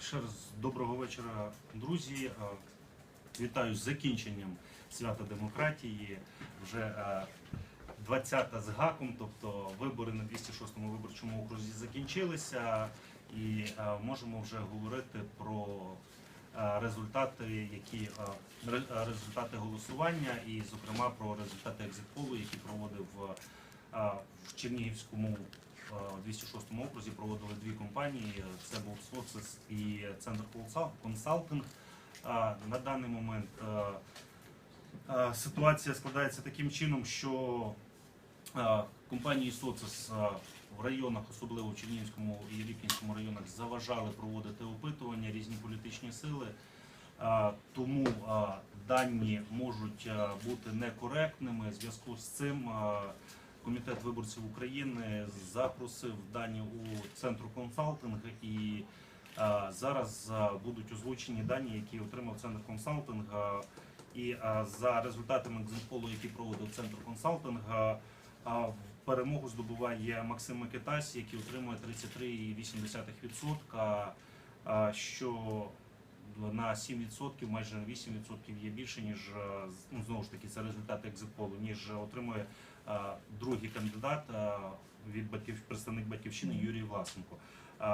Ще раз доброго вечора, друзі. Е, Вітаю з закінченням свята демократії. Вже е, 20-та з гаком, тобто вибори на 206-му виборчому окрузі закінчилися, і е, можемо вже говорити про е, результати, які е, ре- е, результати голосування, і, зокрема, про результати екзитполу, які проводив е, в Чернігівському е, 206 окрузі проводили дві компанії. Це був Социс і Центр Консалтинг. На даний момент е, е, ситуація складається таким чином, що е, компанії Социс е, в районах, особливо в Чернігівському і Рівненському районах, заважали проводити опитування різні політичні сили. Е, Тому е, дані можуть е, бути некоректними. В зв'язку з цим е, Комітет виборців України запросив дані у центру консалтинг і зараз будуть озвучені дані, які отримав центр консалтинг. е, І за результатами екзитполу, які проводив центр консалтинг, е, перемогу здобуває Максим Микитась, який отримує 33,8%, е, що на 7%, майже на 8% є більше, ніж е, ну, знову ж таки це результати екзитполу, ніж отримує е, другий кандидат е, від батьків представник батьківщини Юрій Власенко.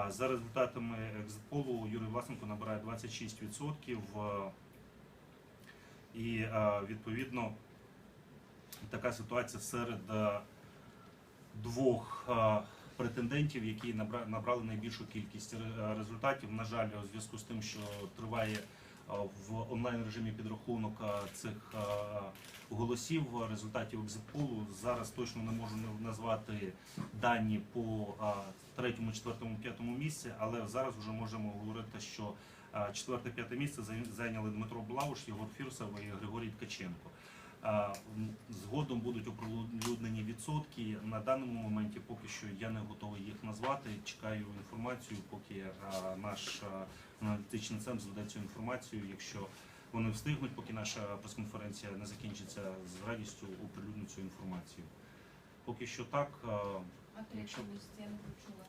За результатами екзитполу Юрій Власенко набирає 26%. е, І відповідно така ситуація серед двох претендентів, які набра- набрали найбільшу кількість ре- результатів. На жаль, у зв'язку з тим, що триває е, в онлайн режимі підрахунок е, цих е, голосів е, результатів екзитполу. Зараз точно не можу назвати дані по е, третьому, четвертому, п'ятому місці, але зараз вже можемо говорити, що е, четверте, п'яте місце зайняли Дмитро Блауш, Єгор Фірсов і Григорій Ткаченко. Згодом будуть оприлюднені відсотки. На даному моменті поки що я не готовий їх назвати. Чекаю інформацію, поки наш аналітичний центр здаде цю інформацію. Якщо вони встигнуть, поки наша прес-конференція не закінчиться, з радістю оприлюдню цю інформацію. Поки що так. А місце я не почула.